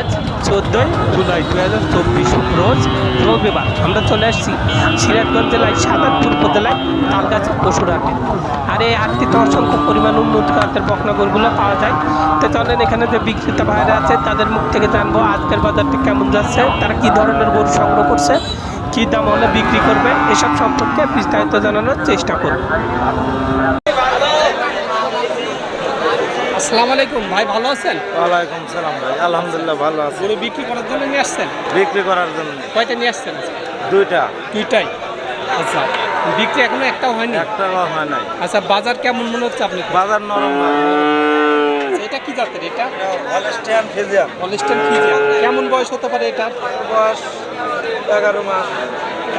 আজ চোদ্দোই জুলাই দু হাজার চব্বিশ রোজ রবিবার। আমরা চলে আসছি সিরাজগঞ্জ জেলায়, সাদাতপুর উপজেলায়, তালগাছ পশুর হাটে আর এই হাটটিতে অসংখ্য পরিমাণ উন্নত জাতের বকনাগরগুলো পাওয়া যায়। তো চলেন এখানে যে বিক্রেতা ভাইরা আছে, তাদের মুখ থেকে জানব আজকের বাজারটি কেমন যাচ্ছে, তারা কি ধরনের গরু সংগ্রহ করছে, কী দাম হলে বিক্রি করবে, এসব সম্পর্কে বিস্তারিত জানানোর চেষ্টা করব। আসসালামু আলাইকুম ভাই ভালো আছেন? ওয়ালাইকুম সালাম ভাই আলহামদুলিল্লাহ ভালো আছি। গরু বিক্রি করার জন্য নিয়ে আসছেন? বিক্রি করার জন্য। কয়টা নিয়ে আসছেন দুইটা। দুইটাই? আচ্ছা বিক্রি এখনও একটাও হয়নি? একটা হয় নাই। আচ্ছা বাজার কেমন মনে হচ্ছে আপনি বাজার নরম এটা কি জাতের এটা? Holstein Friesian Holstein Friesian. কেমন বয়স হতে পারে এটা? বয়স এগারো মাস।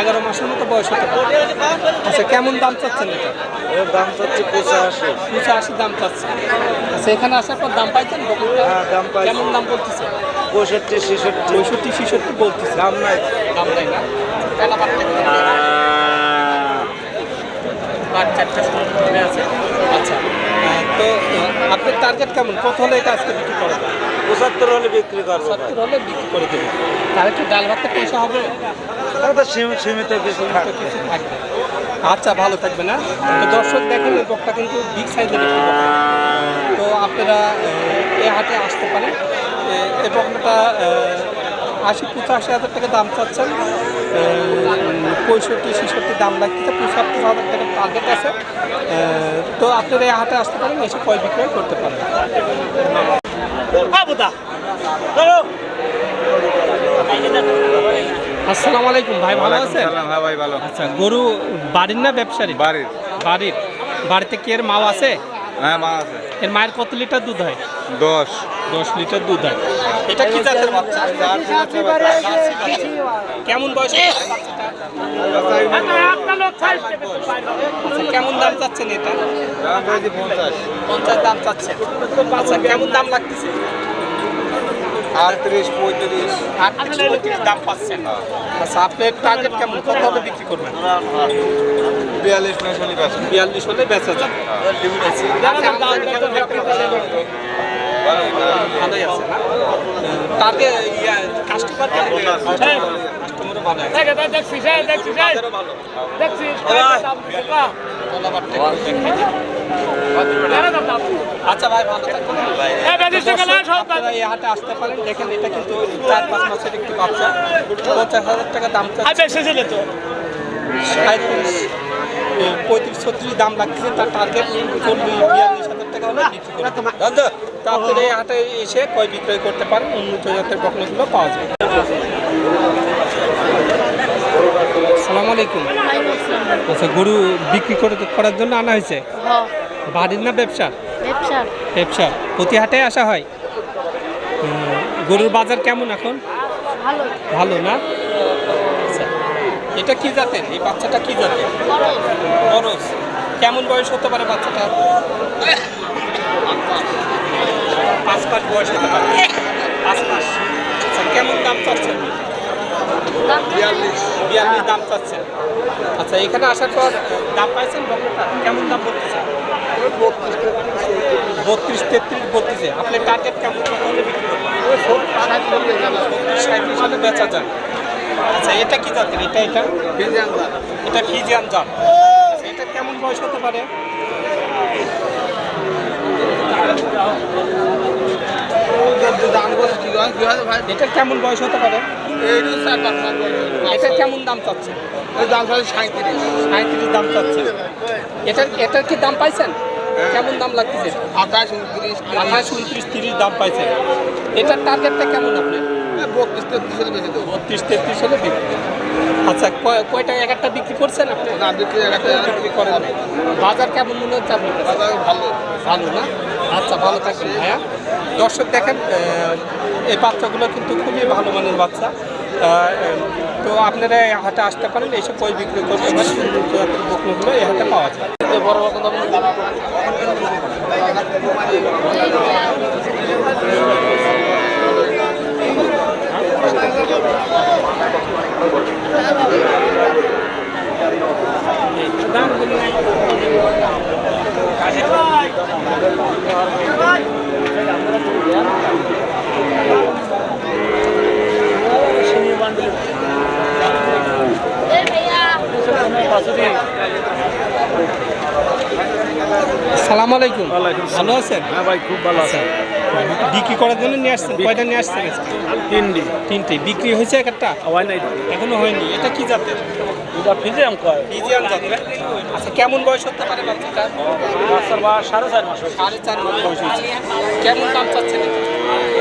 এগারো মাসের মতো বয়স হতে পারে। আচ্ছা কেমন দাম চাচ্ছেন এটা? এর দাম হচ্ছে পঁচাশি। আশি দাম চাচ্ছে আচ্ছা এখানে আসার পর দাম পাইছেন? হ্যাঁ, দাম পাইছি। কেমন দাম বলতেছে? পঁয়ষট্টি ছেষট্টি। পঁয়ষট্টি ছেষট্টি বলতেছে। দাম নাই। দাম নাই না? আছে। আচ্ছা। আহ, তো আপনার টার্গেট কেমন? কত হলে এটা আজকে বিক্রি করা যায় পঁচাত্তর হলে বিক্রি করব। সত্তর হলে বিক্রি করে দেবে। তাহলে কি ডাল ভাতটা পয়সা হবে। তো সীম- সীমিত কিছু কিছু থাকবে। আচ্ছা ভালো থাকবে না তো দর্শক দেখেন এই বকটা কিন্তু বিগ সাইজের একটি বকটা তো আপনারা এ হাটে আসতে পারেন। এ- এই বকনাটা আহ, আশি পঁচাশি হাজার টাকা দাম চাচ্ছেন। পঁয়ষট্টি ছেষট্টি দাম লাগতেছে পঁচাত্তর হাজার টাকা টার্গেট আছে। তো আপনারা এই হাটে আসতে পারেন এসে ক্রয় বিক্রয় করতে পারেন। আসসালামু আলাইকুম ভাই ভালো আছেন? হ্যাঁ ভাই ভালো। আচ্ছা গরু বাড়ির না ব্যবসারী বাড়ির। বাড়ির। বাড়িতে কি এর মাও আছে? হ্যাঁ মা আছে। এর মায়ের কত লিটার দুধ হয়? দশ। দশ লিটার দুধ হয়। এটা কি জাতের বাচ্চা? কেমন বয়স? আচ্ছা, কেমন দাম চাচ্ছেন এটা? পঞ্চাশ। পঞ্চাশ দাম চাচ্ছেন। আচ্ছা কেমন দাম লাগতেছে? আটত্রিশ পঁয়ত্রিশ আটত্রিশ পঁয়ত্রিশ দাম পাচ্ছেন আচ্ছা আপনার টার্গেট কেমন কত বিক্রি করবেন বিয়াল্লিশ পঁয়তাল্লিশ বিয়াল্লিশ হলে বেচা যাবে ভালোই আছে না তাকে কাস্টমার কাস্টমারও ভালো বাজারও ভালো আচ্ছা ভাই ভালো থাকবেন। এই হাটে আসতে পারেন দেখেন এটা কিন্তু চার পাঁচ মাসের একটি বাচ্চা। পঞ্চাশ হাজার টাকা দাম পঁয়ত্রিশ ছত্রিশ দাম লাগতেছে তার টার্গেট চল্লিশ বিয়াল্লিশ হাজার টাকা হলে বিক্রি করতে তো এই হাটে এসে ক্রয় বিক্রয় করতে পারেন উন্নত জাতের বকনাগুলো পাওয়া যায়। আসসালামু আলাইকুম। আচ্ছা গরু বিক্রি করে করার জন্য আনা হয়েছে? হ্যাঁ। বাড়ির না ব্যবসা? ব্যবসা। ব্যবসা। প্রতি হাটে আসা হয়? গরুর বাজার কেমন এখন? ভালো। ভালো না? আচ্ছা। এটা কি জাতের? এই বাচ্চাটা কি জাতের? খরচ কেমন বয়স হতে পারে বাচ্চাটা? পাঁচ মাস বয়স হতে পারে। পাঁচ মাস। আচ্ছা কেমন দাম চাচ্ছেন? বিয়াল্লিশ। বিয়াল্লিশ দাম চাচ্ছেন। আচ্ছা এখানে আসার পর দাম পাইছেন বকনাটা কেমন দাম বলতেছে বত্রিশ তেত্রিশ বলতেছে আপনার টার্গেট কেমন? হলে বিক্রি করবেন বত্রিশ সাঁত্রিশ হলে বেচা যান আচ্ছা এটা কি জাতের? এটা এটা? এটা ফিজিয়ান জাত। আচ্ছা, এটা কেমন বয়স হতে পারে? এটা কেমন বয়স হতে পারে? এটা কেমন দাম চাচ্ছে সাঁত্রিশ দাম চাচ্ছে এটার এটার কি দাম পাইছেন? কেমন দাম লাগতেছে? আঠাশ উনত্রিশ আঠাশ উনত্রিশ তিরিশ দাম পাইছেন। এটার টার্গেটটা কেমন আপনি বত্রিশ তেত্রিশ হলে বেশি দেবো। বত্রিশ তেত্রিশ হলে বিক্রি আচ্ছা কয়- কয়টা এক একটা বিক্রি করছেন আপনি? না বিক্রি বিক্রি করেন বাজার কেমন মনে হচ্ছে আপনার বাজার ভালো। ভালো না? আচ্ছা ভালো থাকবেন ভাইয়া। দর্শক দেখেন এই বাচ্চাগুলো কিন্তু খুবই ভালো মানের বাচ্চা। তো আপনারা হাটে আসতে পারেন এসে কই বিক্রি করতে পারেন বকনাগুলো হাটে পাওয়া যায়। বড় বকনা এ সালাম আলাইকুম। ভালো আছেন? হ্যাঁ ভাই খুব ভালো আছেন বিক্রি করার জন্য নিয়ে আসছেন? কয়টা নিয়ে আসছেন? তিনডি তিনটে। বিক্রি হয়েছে একটা? হয় নাই। এখনও হয়নি। এটা কি জাতের? কয়? জাতের। আচ্ছা কেমন বয়স হতে পারে বাচ্চাটা? বাচ্চার বা সাড়ে চার মাস সাড়ে চার মাস বয়স হয়েছে। কেমন দাম চাচ্ছেন এটা?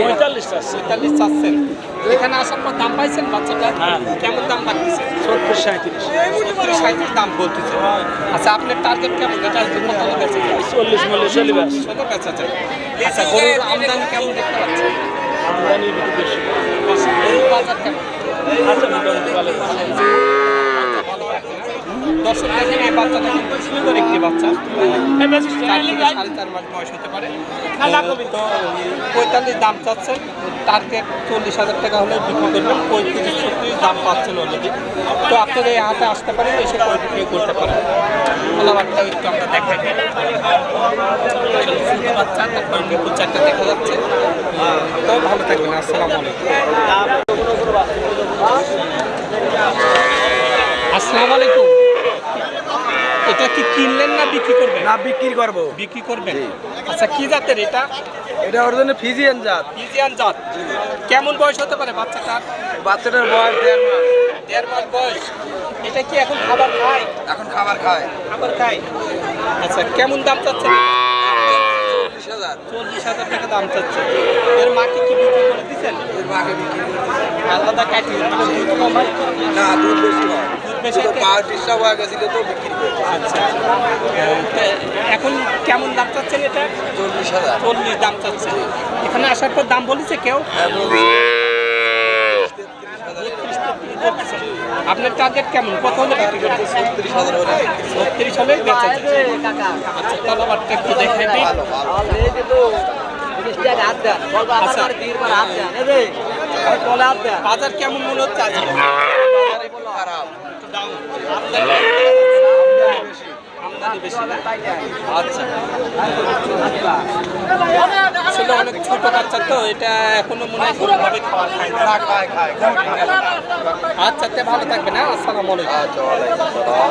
পঁয়তাল্লিশ চাচ্ছেন। এখানে আসার পর দাম পাইছেন বাচ্চাটা? হ্যাঁ। কেমন দাম লাগতেছে সত্তর সাঁত্রিশ সত্তর সাঁত্রিশ দাম বলতেছে। আচ্ছা আপনার টার্গেট কেমন? এটা চল্লিশ মল্লিশ চল্লিশ আচ্ছা গরুর আমদানি কেমন দেখতে পাচ্ছেন? আমদানি বেশি। গরুর বাজার কেমন? আছে মোটামুটি ভালো দর্শক দেখেন এই বাচ্চাটা কিন্তু সুন্দর একটি বাচ্চা। সাড়ে চার মাস বয়স হতে পারে। তো পঁয়তাল্লিশ দাম চাচ্ছেন। টার্গেট চল্লিশ হাজার টাকা হলে বিক্রি করবেন। পঁয়ত্রিশ ছত্রিশ দাম পাচ্ছেন অলরেডি তো আপনারা এই হাতে আসতে পারেন এসে বিক্রি করতে পারেন। কলাবারটাও একটু আমরা দেখাই। বাচ্চা তারপরে বিপুল চারটা দেখা যাচ্ছে। তো ভালো থাকবেন আসসালামু আলাইকুম। আসসালামু আলাইকুম। এটা কি কিনলেন না বিক্রি করবেন? না বিক্রি করব। বিক্রি করবেন? আচ্ছা কি জাতের এটা? এটা ওর জন্য ফিজিয়ান জাত। ইজিয়ান জাত। কেমন বয়স হতে পারে বাচ্চাটার বাচ্চাটার বয়স দেড় মাস। দেড় মাস বয়স। এটা কি এখন খাবার খায়? এখন খাবার খায়। খাবার খায়। আচ্ছা কেমন দাম চাচ্ছে চল্লিশ হাজার। চল্লিশ হাজার টাকা দাম চাচ্ছে। এর মাকে কি বিক্রি করে দিচ্ছেন? এর মাকে বিক্রি আলাদা কাটি মানে দুধ কম হয়? না দুধ বেশি হয়। দুধ বেশি হয়? ডিস্টার্ব হয়ে গেছিল তো বিক্রি করে আচ্ছা এখন কেমন দাম চাচ্ছেন এটা? চল্লিশ হাজার। চল্লিশ দাম চাচ্ছে। এখানে আসার পর দাম বলেছে কেউ? আপনার টার্গেট কেমন? কত হলে বিক্রি করতে ছত্রিশ হাজার হলে ছত্রিশ হলে। আচ্ছা একটু দেখে দিই আচ্ছা। বাজার কেমন মনে হচ্ছে আজকে? খারাপ। বেশি আচ্ছা। আসলে অনেক ছোট বাচ্চা তো এটা এখনও মনে হয় কোনোভাবে খাওয়া খায় না। খায় খায় খায় আচ্ছা তে ভালো থাকবে না আসসালামু আলাইকুম। আচ্ছা আসসালাম।